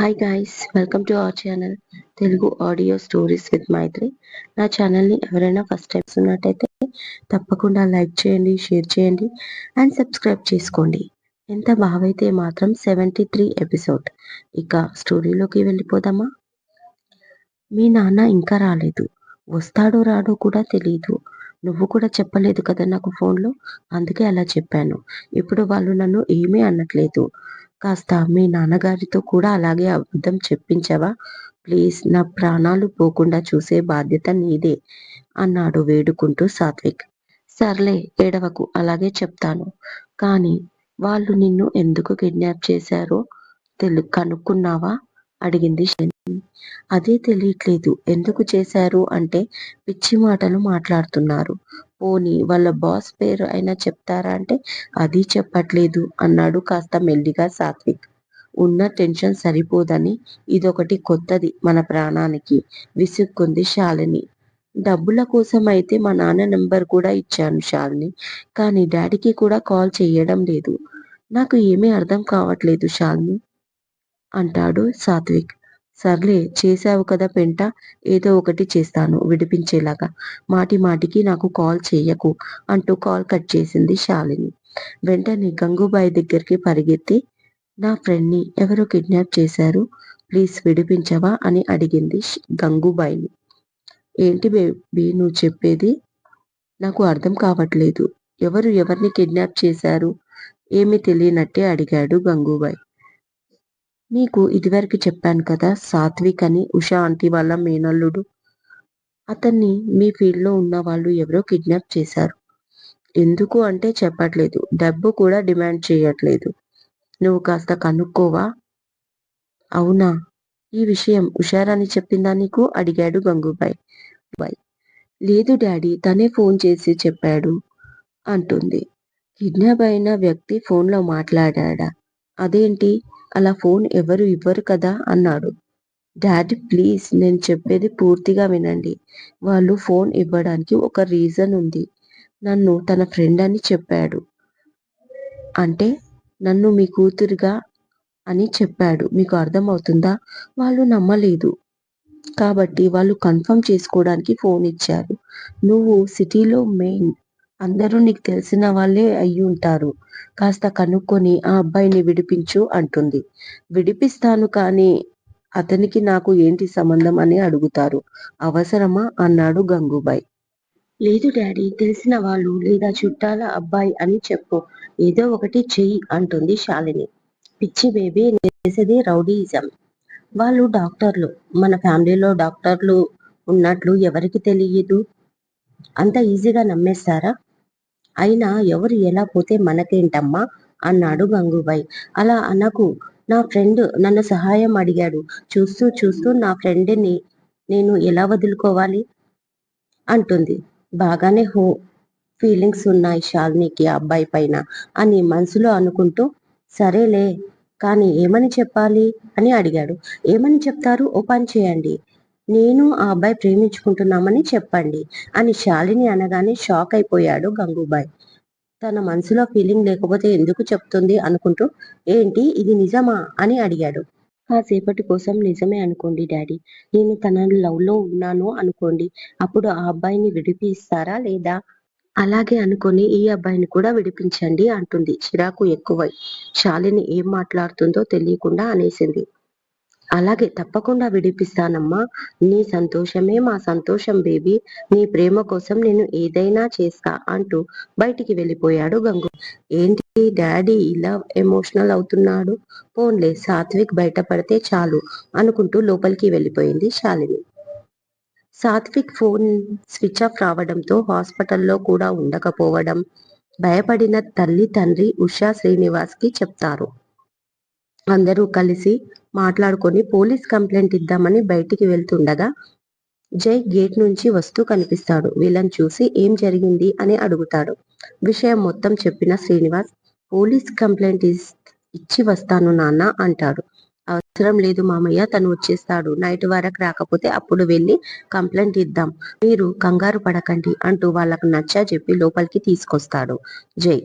Hi guys welcome to our channel Telugu audio stories with Maithri నా ఛానల్ని ఎవరైనా first time ఉన్నట్టయితే తప్పకుండా లైక్ చేయండి షేర్ చేయండి అండ్ సబ్స్క్రైబ్ చేసుకోండి. ఎంత బాగైతే మాత్రం సెవెంటీ త్రీ ఎపిసోడ్ ఇక స్టోరీలోకి వెళ్ళిపోదామా? మీ నాన్న ఇంకా రాలేదు. వస్తాడో రాడో కూడా తెలియదు నువ్వు కూడా చెప్పలేదు కదా నాకు ఫోన్లో అందుకే అలా చెప్పాను. ఇప్పుడు వాళ్ళు నన్ను ఏమీ అనట్లేదు. కాస్త మీ నాన్నగారితో కూడా అలాగే అబద్ధం చెప్పించావా? ప్లీజ్ నా ప్రాణాలు పోకుండా చూసే బాధ్యత నీదే అన్నాడు వేడుకుంటూ సాత్విక్. సర్లే ఏడవకు అలాగే చెప్తాను. కానీ వాళ్ళు నిన్ను ఎందుకు కిడ్నాప్ చేశారో తెలు కనుక్కున్నావా? అడిగింది అదే తెలియట్లేదు. ఎందుకు చేశారు? అంటే పిచ్చి మాటలు మాట్లాడుతున్నారు. పోనీ వాళ్ళ బాస్ పేరు అయినా చెప్తారా అంటే అది చెప్పట్లేదు అన్నాడు కాస్త మెల్లిగా సాత్విక్. ఉన్న టెన్షన్ సరిపోదని ఇదొకటి కొత్తది మన ప్రాణానికి విసుక్కుంది శాలిని. డబ్బుల కోసం అయితే మా నాన్న నెంబర్ కూడా ఇచ్చాను శాలిని కానీ డాడీకి కూడా కాల్ చేయడం లేదు. నాకు ఏమీ అర్థం కావట్లేదు శాలిని అంటాడు సాత్విక్. సర్లే చేశావు కదా పెంట ఏదో ఒకటి చేస్తాను విడిపించేలాగా. మాటి మాటికి నాకు కాల్ చేయకు అంటూ కాల్ కట్ చేసింది శాలిని. వెంటనే గంగూబాయి దగ్గరికి పరిగెత్తి నా ఫ్రెండ్ని ఎవరో కిడ్నాప్ చేశారు ప్లీజ్ విడిపించవా అని అడిగింది గంగూబాయిని. ఏంటి బేబీ నువ్వు చెప్పేది? నాకు అర్థం కావట్లేదు. ఎవరు ఎవరిని కిడ్నాప్ చేశారు? ఏమీ తెలియనట్టే అడిగాడు గంగూబాయ్. మీకు ఇదివరకు చెప్పాను కదా సాత్విక్ అని ఉషా ఆంటీ వాళ్ళ మేనల్లుడు. అతన్ని మీ ఫీల్డ్లో ఉన్న వాళ్ళు ఎవరో కిడ్నాప్ చేశారు. ఎందుకు అంటే చెప్పట్లేదు. డబ్బు కూడా డిమాండ్ చేయట్లేదు. నువ్వు కాస్త కనుక్కోవా? అవునా? ఈ విషయం ఉషారాని చెప్పిందా నీకు? అడిగాడు గంగూబాయ్. బాయ్. లేదు డాడీ తనే ఫోన్ చేసి చెప్పాడు అంటుంది. కిడ్నాప్ అయిన వ్యక్తి ఫోన్లో మాట్లాడా అదేంటి? అలా ఫోన్ ఎవరు ఇవ్వరు కదా అన్నాడు. డాడీ ప్లీజ్ నేను చెప్పేది పూర్తిగా వినండి. వాళ్ళు ఫోన్ ఇవ్వడానికి ఒక రీజన్ ఉంది. నన్ను తన ఫ్రెండ్ అని చెప్పాడు. అంటే నన్ను మీ కూతురుగా అని చెప్పాడు. మీకు అర్థమవుతుందా వాళ్ళు నమ్మలేదు. కాబట్టి వాళ్ళు కన్ఫర్మ్ చేసుకోవడానికి ఫోన్ ఇచ్చారు. నువ్వు సిటీలో మెయిన్ అందరూ నీకు తెలిసిన వాళ్ళే అయ్యి ఉంటారు. కాస్త కనుక్కొని ఆ అబ్బాయిని విడిపించు అంటుంది. విడిపిస్తాను కానీ అతనికి నాకు ఏంటి సంబంధం అని అడుగుతారు. అవసరమా? అన్నాడు గంగూబాయ్. లేదు డాడీ తెలిసిన వాళ్ళు లేదా చుట్టాల అబ్బాయి అని చెప్పు. ఏదో ఒకటి చెయ్యి అంటుంది శాలిని. పిచ్చి బేబీ చేసేది రౌడీయిజం వాళ్ళు డాక్టర్లు. మన ఫ్యామిలీలో డాక్టర్లు ఉన్నట్లు ఎవరికి తెలియదు? అంత ఈజీగా నమ్మేస్తారా? అయినా ఎవరు ఎలా పోతే మనకేంటమ్మా? అన్నాడు గంగూబాయ్. అలా అనకు. నా ఫ్రెండ్ నన్ను సహాయం అడిగాడు. చూస్తూ చూస్తూ నా ఫ్రెండ్ని నేను ఎలా వదులుకోవాలి? అంటుంది. బాగానే హో ఫీలింగ్స్ ఉన్నాయి శాలినికి ఆ అబ్బాయి పైన అని మనసులో అనుకుంటూ సరేలే కానీ ఏమని చెప్పాలి? అని అడిగాడు. ఏమని చెప్తారు? ఓ పని చేయండి. నేను ఆ అబ్బాయి ప్రేమించుకుంటున్నామని చెప్పండి అని శాలిని అనగానే షాక్ అయిపోయాడు గంగూబాయ్. తన మనసులో ఫీలింగ్ లేకపోతే ఎందుకు చెప్తుంది అనుకుంటూ ఏంటి ఇది నిజమా? అని అడిగాడు. కాసేపటి కోసం నిజమే అనుకోండి డాడీ. నేను తన లవ్లో ఉన్నాను అనుకోండి. అప్పుడు ఆ అబ్బాయిని విడిపిస్తారా లేదా? అలాగే అనుకుని ఈ అబ్బాయిని కూడా విడిపించండి అంటుంది చిరాకు ఎక్కువై. శాలిని ఏం మాట్లాడుతుందో తెలియకుండా అనేసింది. అలాగే తప్పకుండా విడిపిస్తానమ్మా. నీ సంతోషమే మా సంతోషం బేబీ. నీ ప్రేమ కోసం నేను ఏదైనా చేస్తా అంటూ బయటికి వెళ్ళిపోయాడు గంగు. ఏంటి డాడీ ఇలా ఎమోషనల్ అవుతున్నాడు? పోన్లే సాత్విక్ బయటపడితే చాలు అనుకుంటూ లోపలికి వెళ్ళిపోయింది Shalini. Satvik phone switch off రావడంతో హాస్పిటల్లో కూడా ఉండకపోవడం భయపడిన తల్లి తండ్రి ఉషా శ్రీనివాస్కి చెప్తారు. అందరూ కలిసి మాట్లాడుకొని పోలీస్ కంప్లైంట్ ఇద్దామని బయటికి వెళ్తుండగా జై గేట్ నుంచి వస్తూ కనిపిస్తాడు. వీళ్ళని చూసి ఏం జరిగింది అని అడుగుతాడు. విషయం మొత్తం చెప్పిన శ్రీనివాస్ పోలీస్ కంప్లైంట్ ఇచ్చి వస్తాను నాన్న అంటాడు. అవసరం లేదు మామయ్య తను వచ్చేస్తాడు. నైట్ వరకు రాకపోతే అప్పుడు వెళ్ళి కంప్లైంట్ ఇద్దాం. మీరు కంగారు పడకండి అంటూ వాళ్ళకు నచ్చా చెప్పి లోపలికి తీసుకొస్తాడు జై.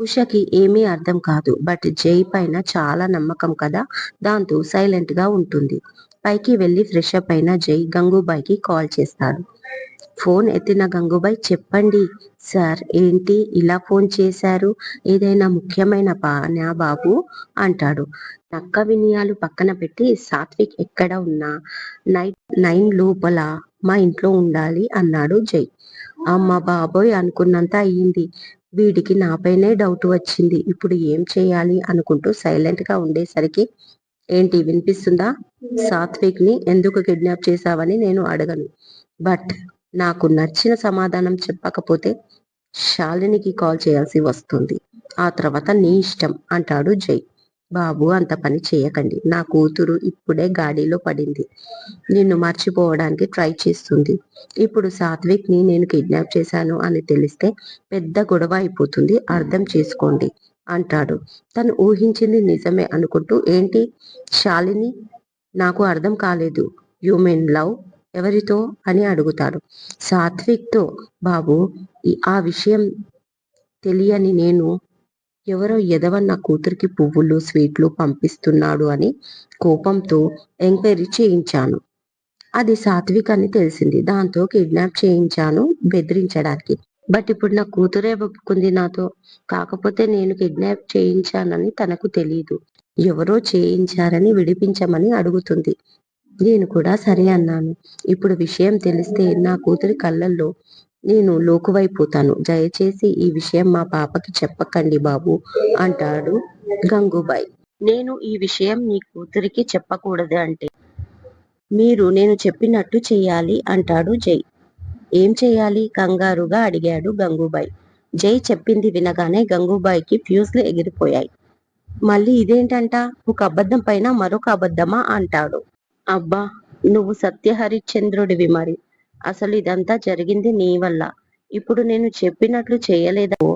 ఉషకి ఏమీ అర్థం కాదు. బట్ జై పైన చాలా నమ్మకం కదా? దాంతో సైలెంట్గా ఉంటుంది. పైకి వెళ్ళి ఫ్రెష్ అప్ అయిన జై గంగూబాయికి కాల్ చేస్తాడు. ఫోన్ ఎత్తిన గంగూబాయ్ చెప్పండి సార్ ఏంటి ఇలా ఫోన్ చేశారు? ఏదైనా ముఖ్యమైన పానా బాబు? అంటాడు. నక్క వినియాలు పక్కన పెట్టి సాత్విక్ ఎక్కడ ఉన్నా? నైట్ నైన్ లోపల మా ఇంట్లో ఉండాలి అన్నాడు జై. అమ్మ బాబోయ్ అనుకున్నంత అయ్యింది. వీడికి నాపైనే డౌట్ వచ్చింది. ఇప్పుడు ఏం చేయాలి అనుకుంటూ సైలెంట్గా ఉండేసరికి ఏంటి వినిపిస్తుందా? సాత్విక్ని ఎందుకు కిడ్నాప్ చేశావని నేను అడగను. బట్ నాకు నచ్చిన సమాధానం చెప్పకపోతే శాలినికి కాల్ చేయాల్సి వస్తుంది. ఆ తర్వాత నీ ఇష్టం అంటాడు జై. బాబు అంత పని చేయకండి. నా కూతురు ఇప్పుడే గాడిలో పడింది. నిన్ను మర్చిపోవడానికి ట్రై చేస్తుంది. ఇప్పుడు సాత్విక్ని నేను కిడ్నాప్ చేశాను అని తెలిస్తే పెద్ద గొడవ అయిపోతుంది. అర్థం చేసుకోండి అంటాడు. తను ఊహించింది నిజమే అనుకుంటూ ఏంటి? శాలిని నాకు అర్థం కాలేదు. You mean love? ఎవరితో? అని అడుగుతాడు. సాత్విక్తో బాబు ఆ విషయం తెలియని నేను ఎవరో ఎదవ నా కూతురికి పువ్వులు స్వీట్లు పంపిస్తున్నాడు అని కోపంతో ఎంక్వైరీ చేయించాను. అది సాత్విక్ అని తెలిసింది. దాంతో కిడ్నాప్ చేయించాను బెదిరించడానికి. బట్ ఇప్పుడు నా కూతురే ఒప్పుకుంది నాతో. కాకపోతే నేను కిడ్నాప్ చేయించానని తనకు తెలియదు ఎవరో చేయించారని విడిపించమని అడుగుతుంది. నేను కూడా సరే అన్నాను. ఇప్పుడు విషయం తెలిస్తే నా కూతురి కళ్ళల్లో నేను లోకువైపోతాను. దయచేసి ఈ విషయం మా పాపకి చెప్పకండి బాబు అంటాడు గంగూబాయ్. నేను ఈ విషయం నీ కూతురికి చెప్పకూడదు అంటే. మీరు నేను చెప్పినట్టు చేయాలి అంటాడు జై. ఏం చేయాలి కంగారుగా అడిగాడు గంగూబాయ్. జై చెప్పింది వినగానే గంగూబాయికి ఫ్యూజ్లు ఎగిరిపోయాయి. మళ్ళీ ఇదేంటంట? ఒక అబద్ధం పైన మరొక అబద్ధమా? అంటాడు. అబ్బా నువ్వు సత్యహరిశ్చంద్రుడివి మరి. అసలు ఇదంతా జరిగింది నీ వల్ల. ఇప్పుడు నేను చెప్పినట్లు చేయలేదో?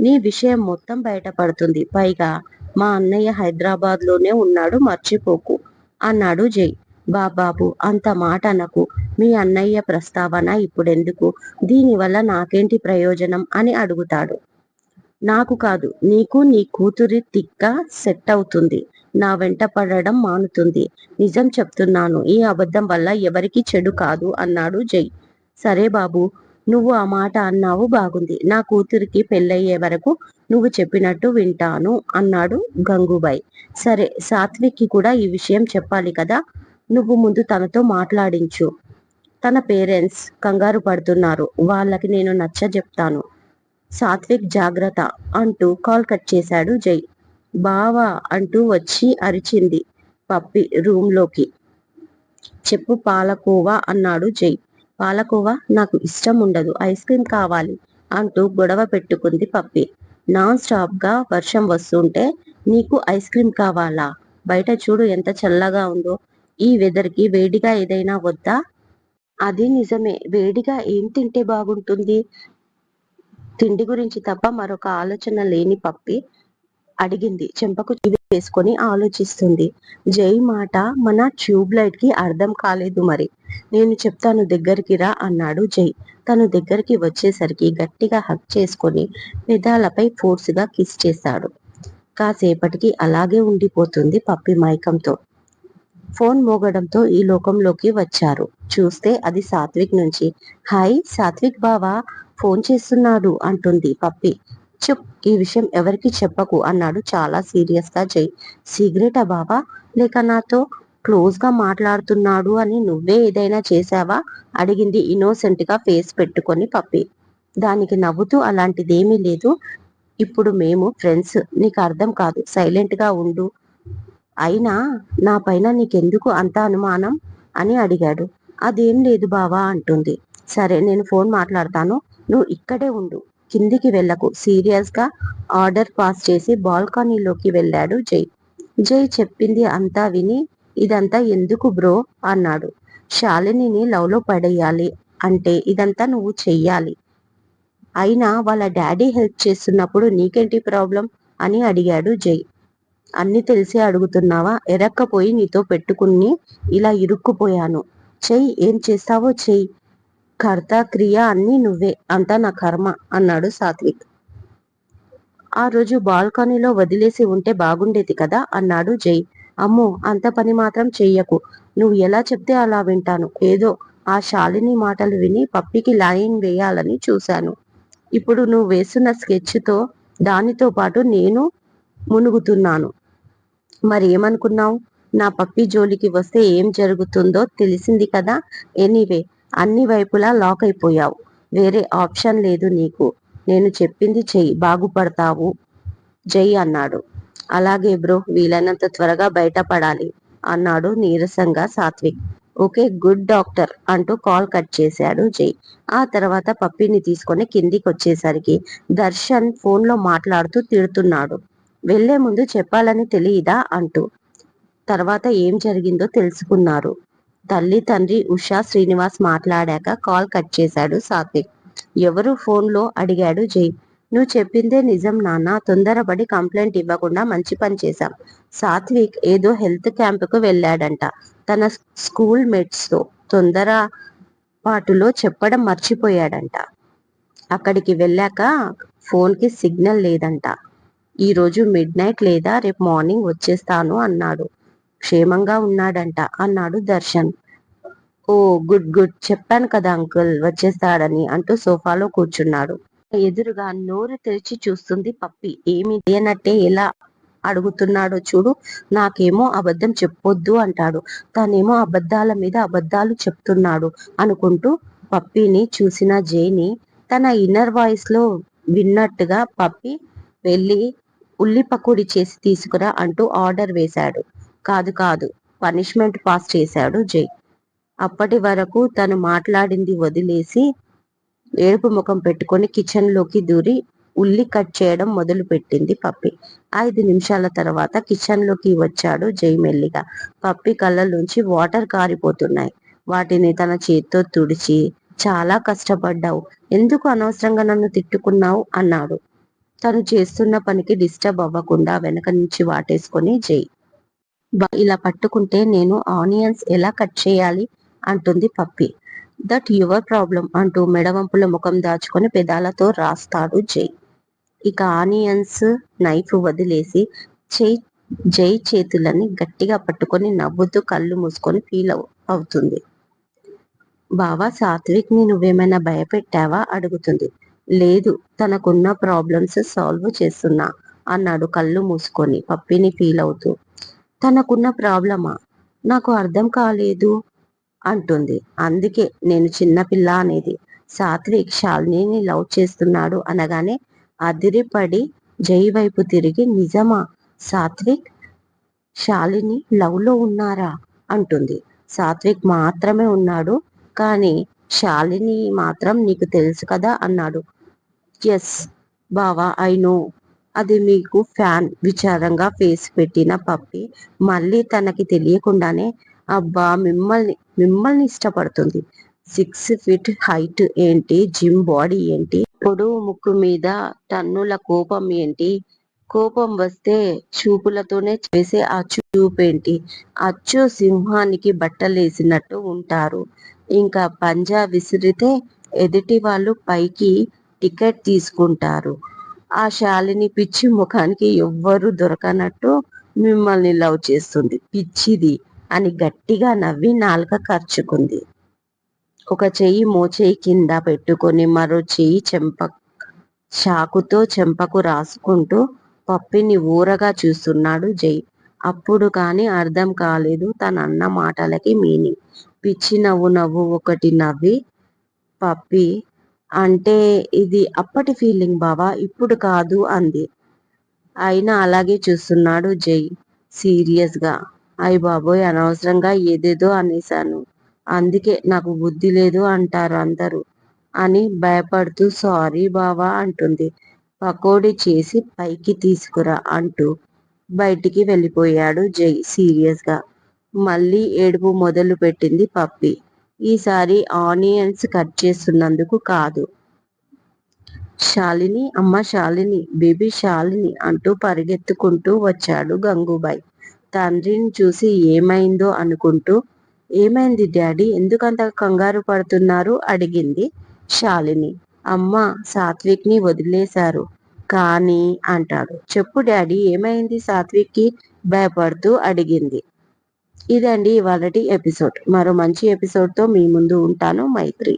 నీ విషయం మొత్తం బయటపడుతుంది. పైగా మా అన్నయ్య హైదరాబాద్లోనే ఉన్నాడు మర్చిపోకు. అన్నాడు జై. బాబాబు అంత మాట అనకు. మీ అన్నయ్య ప్రస్తావన ఇప్పుడెందుకు? దీనివల్ల నాకేంటి ప్రయోజనం అని అడుగుతాడు. నాకు కాదు నీకు నీ కూతురి తిక్క సెట్ అవుతుంది. నా వెంట పడడం మానుతుంది. నిజం చెప్తున్నాను. ఈ అబద్ధం వల్ల ఎవరికి చెడు కాదు అన్నాడు జై. సరే బాబు నువ్వు ఆ మాట అన్నావు బాగుంది. నా కూతురికి పెళ్ళయ్యే వరకు నువ్వు చెప్పినట్టు వింటాను అన్నాడు గంగూబాయ్. సరే సాత్విక్కి కూడా ఈ విషయం చెప్పాలి కదా? నువ్వు ముందు తనతో మాట్లాడించు. తన పేరెంట్స్ కంగారు పడుతున్నారు. వాళ్ళకి నేను నచ్చ చెప్తాను సాత్విక్ జాగ్రత్త అంటూ కాల్ కట్ చేశాడు జై. బావా అంటూ వచ్చి అరిచింది పప్పి రూమ్లోకి. చెప్పు పాలకోవా అన్నాడు జై. పాలకోవా నాకు ఇష్టం ఉండదు ఐస్ క్రీమ్ కావాలి అంటూ గొడవ పెట్టుకుంది పప్పి. నాన్ స్టాప్గా వర్షం వస్తుంటే నీకు ఐస్ క్రీమ్ కావాలా? బయట చూడు ఎంత చల్లగా ఉందో. ఈ వెదర్కి వేడిగా ఏదైనా వద్దా? అది నిజమే. వేడిగా ఏం తింటే బాగుంటుంది? తిండి గురించి తప్ప మరొక ఆలోచన లేని పప్పి అడిగింది. చెంపకు వేసుకొని ఆలోచిస్తుంది. జై మాట మన ట్యూబ్ లైట్కి అర్థం కాలేదు మరి. నేను చెప్తాను దగ్గరికి రా అన్నాడు జై. తను దగ్గరికి వచ్చేసరికి గట్టిగా హక్ చేసుకొని పెదాలపై ఫోర్స్గా కిస్ చేశాడు. కాసేపటికి అలాగే ఉండిపోతుంది పప్పి మైకంతో. ఫోన్ మోగడంతో ఈ లోకంలోకి వచ్చారు. చూస్తే అది సాత్విక్ నుంచి. హాయ్ సాత్విక్ బావా ఫోన్ చేస్తున్నాడు అంటుంది పప్పి. చుప్ ఈ విషయం ఎవరికి చెప్పకు అన్నాడు. చాలా సీరియస్గా జై. సిగరెటా బావా? లేక నాతో క్లోజ్గా మాట్లాడుతున్నాడు అని నువ్వే ఏదైనా చేశావా? అడిగింది ఇన్నోసెంట్గా ఫేస్ పెట్టుకొని పప్పి. దానికి నవ్వుతూ అలాంటిదేమీ లేదు. ఇప్పుడు మేము ఫ్రెండ్స్. నీకు అర్థం కాదు. సైలెంట్గా ఉండు. అయినా నా పైన నీకెందుకు అంత అనుమానం? అని అడిగాడు. అదేం లేదు బావా అంటుంది. సరే నేను ఫోన్ మాట్లాడతాను. నువ్వు ఇక్కడే ఉండు. కిందికి వెళ్ళకు. సీరియస్గా ఆర్డర్ పాస్ చేసి బాల్కనీలోకి వెళ్ళాడు జై. జై చెప్పింది అంతా విని ఇదంతా ఎందుకు బ్రో? అన్నాడు. శాలినిని లవ్లో పడేయాలి అంటే ఇదంతా నువ్వు చెయ్యాలి. అయినా వాళ్ళ డాడీ హెల్ప్ చేస్తున్నప్పుడు నీకేంటి ప్రాబ్లం? అని అడిగాడు జై. అన్ని తెలిసి అడుగుతున్నావా? ఎరక్కపోయి నీతో పెట్టుకుని ఇలా ఇరుక్కుపోయాను. చెయ్యి ఏం చేస్తావో చెయ్యి కర్త క్రియ అన్ని నువ్వే అంతా నా కర్మ అన్నాడు సాత్విక్. ఆ రోజు బాల్కనీలో వదిలేసి ఉంటే బాగుండేది కదా అన్నాడు జై. అమ్మో అంత పని మాత్రం చెయ్యకు. నువ్వు ఎలా చెప్తే అలా వింటాను. ఏదో ఆ శాలిని మాటలు విని పప్పికి లైన్ వేయాలని చూశాను. ఇప్పుడు నువ్వు వేస్తున్న స్కెచ్తో దానితో పాటు నేను మునుగుతున్నాను. మరి ఏమనుకున్నావు? నా పప్పి జోలికి వస్తే ఏం జరుగుతుందో తెలిసింది కదా? ఎనీవే అన్ని వైపులా లాక్ అయిపోయావు. వేరే ఆప్షన్ లేదు నీకు. నేను చెప్పింది చెయ్యి. బాగుపడతావు. జై అన్నాడు. అలాగే బ్రో వీలైనంత త్వరగా బయటపడాలి అన్నాడు నీరసంగా సాత్విక్. ఓకే గుడ్ డాక్టర్ అంటూ కాల్ కట్ చేశాడు జై. ఆ తర్వాత పప్పిని తీసుకొని కిందికి వచ్చేసరికి దర్శన్ ఫోన్లో మాట్లాడుతూ తిడుతున్నాడు. వెళ్ళే ముందు చెప్పాలని తెలియదా అంటూ. తర్వాత ఏం జరిగిందో తెలుసుకున్నారు. తల్లి తండ్రి ఉషా శ్రీనివాస్ మాట్లాడాక కాల్ కట్ చేశాడు సాత్విక్. ఎవరు ఫోన్లో అడిగాడు జై. నువ్వు చెప్పిందే నిజం నాన్న తొందరపడి కంప్లైంట్ ఇవ్వకుండా మంచి పని చేశాం. సాత్విక్ ఏదో హెల్త్ క్యాంపుకు వెళ్ళాడంట. తన స్కూల్ మేట్స్తో తొందర పాటులో చెప్పడం మర్చిపోయాడంట. అక్కడికి వెళ్ళాక ఫోన్కి సిగ్నల్ లేదంట. ఈరోజు మిడ్ నైట్ లేదా రేపు మార్నింగ్ వచ్చేస్తాను అన్నాడు. క్షేమంగా ఉన్నాడంట అన్నాడు దర్శన్. ఓ గుడ్ గుడ్. చెప్పాను కదా అంకుల్ వచ్చేస్తాడని అంటూ సోఫాలో కూర్చున్నాడు. ఎదురుగా నోరు తెరిచి చూస్తుంది పప్పి. ఏమి లేనట్టే ఎలా అడుగుతున్నాడో చూడు నాకేమో అబద్ధం చెప్పొద్దు అంటాడు. తనేమో అబద్ధాల మీద అబద్ధాలు చెప్తున్నాడు అనుకుంటూ పప్పిని చూసిన జైని తన ఇన్నర్ వాయిస్లో విన్నట్టుగా పప్పి వెళ్ళి ఉల్లి పకోడి చేసి తీసుకురా అంటూ ఆర్డర్ వేశాడు. కాదు కాదు. పనిష్మెంట్ పాస్ చేశాడు జై. అప్పటి వరకు తను మాట్లాడింది వదిలేసి ఏడుపు ముఖం పెట్టుకొని కిచెన్లోకి దూరి ఉల్లి కట్ చేయడం మొదలు పెట్టింది పప్పి. ఐదు నిమిషాల తర్వాత కిచెన్లోకి వచ్చాడు జై మెల్లిగా. పప్పి కళ్ళలోంచి వాటర్ కారిపోతున్నాయి. వాటిని తన చేత్తో తుడిచి చాలా కష్టపడ్డావు. ఎందుకు అనవసరంగా నన్ను తిట్టుకున్నావు? అన్నాడు. తను చేస్తున్న పనికి డిస్టర్బ్ అవ్వకుండా వెనక నుంచి వాటేసుకొని జై. ఇలా పట్టుకుంటే నేను ఆనియన్స్ ఎలా కట్ చేయాలి అంటుంది పప్పి. దట్ యువర్ ప్రాబ్లం అంటూ మెడవంపుల ముఖం దాచుకొని పెదాలతో రాస్తాడు జై. ఇక ఆనియన్స్ నైఫ్ వదిలేసి జై జై చేతులని గట్టిగా పట్టుకొని నవ్వుతూ కళ్ళు మూసుకొని ఫీల్ అవుతుంది. బావా సాత్విక్ని నువ్వేమైనా భయపెట్టావా? అడుగుతుంది. లేదు తనకున్న ప్రాబ్లమ్స్ సాల్వ్ చేస్తున్నా అన్నాడు కళ్ళు మూసుకొని పప్పిని ఫీల్ అవుతూ. తనకున్న ప్రాబ్లమా? నాకు అర్థం కాలేదు అంటుంది. అందుకే నేను చిన్నపిల్ల అనేది. సాత్విక్ శాలిని లవ్ చేస్తున్నాడు అనగానే అదిరిపడి జై వైపు తిరిగి నిజమా సాత్విక్? శాలిని లవ్లో ఉన్నారా? అంటుంది. సాత్విక్ మాత్రమే ఉన్నాడు కానీ శాలిని మాత్రం నీకు తెలుసు కదా అన్నాడు. ఎస్ బావా ఐ నో. అది మీకు ఫ్యాన్ విచారంగా ఫేస్ పెట్టిన పప్పి మళ్ళీ తనకి తెలియకుండానే అబ్బా మిమ్మల్ని మిమ్మల్ని ఇష్టపడుతుంది. సిక్స్ ఫీట్ హైట్ ఏంటి? జిమ్ బాడీ ఏంటి? పొడువు ముక్కు మీద టన్నుల కోపం ఏంటి? కోపం వస్తే చూపులతోనే చేసే ఆ చూపేంటి? అచ్చు సింహానికి బట్టలేసినట్టు ఉంటారు. ఇంకా పంజా విసిరితే ఎదుటి వాళ్ళు పైకి టికెట్ తీసుకుంటారు. ఆ శాలిని పిచ్చి ముఖానికి ఎవ్వరు దొరకనట్టు మిమ్మల్ని లవ్ చేస్తుంది. పిచ్చిది అని గట్టిగా నవ్వి నాలుక ఖర్చుకుంది ఒక చెయ్యి మోచేయి కింద పెట్టుకొని మరో చెయ్యి చెంప చాకుతో చెంపకు రాసుకుంటూ పప్పిని ఊరగా చూస్తున్నాడు జై. అప్పుడు కానీ అర్థం కాలేదు తన అన్న మాటలకి మీనింగ్. పిచ్చి నవ్వు నవ్వు ఒకటి నవ్వి పప్పి అంటే ఇది అప్పటి ఫీలింగ్ బావా? ఇప్పుడు కాదు అంది. అయినా అలాగే చూస్తున్నాడు జై. సీరియస్గా. అయ్య బాబోయ్ అనవసరంగా ఏదేదో అనేశాను. అందుకే నాకు బుద్ధి లేదు అంటారు అందరూ అని భయపడుతూ సారీ బావా అంటుంది. పకోడీ చేసి పైకి తీసుకురా అంటూ బయటికి వెళ్ళిపోయాడు జై సీరియస్గా. మళ్ళీ ఏడుపు మొదలు పెట్టింది పప్పి. ఈసారి ఆనియన్స్ కట్ చేస్తున్నందుకు కాదు. శాలిని అమ్మ శాలిని బేబీ శాలిని అంటూ పరిగెత్తుకుంటూ వచ్చాడు గంగూబాయ్. తండ్రిని చూసి ఏమైందో అనుకుంటూ ఏమైంది డాడీ? ఎందుకంత కంగారు పడుతున్నారు? అడిగింది శాలిని. అమ్మ సాత్విక్ని వదిలేశారు. కానీ అంటాడు. చెప్పు డాడీ ఏమైంది సాత్విక్కి? భయపడుతూ అడిగింది. ఇదండి ఇవాళటి ఎపిసోడ్. మరో మంచి ఎపిసోడ్తో మీ ముందు ఉంటాను. మైత్రి.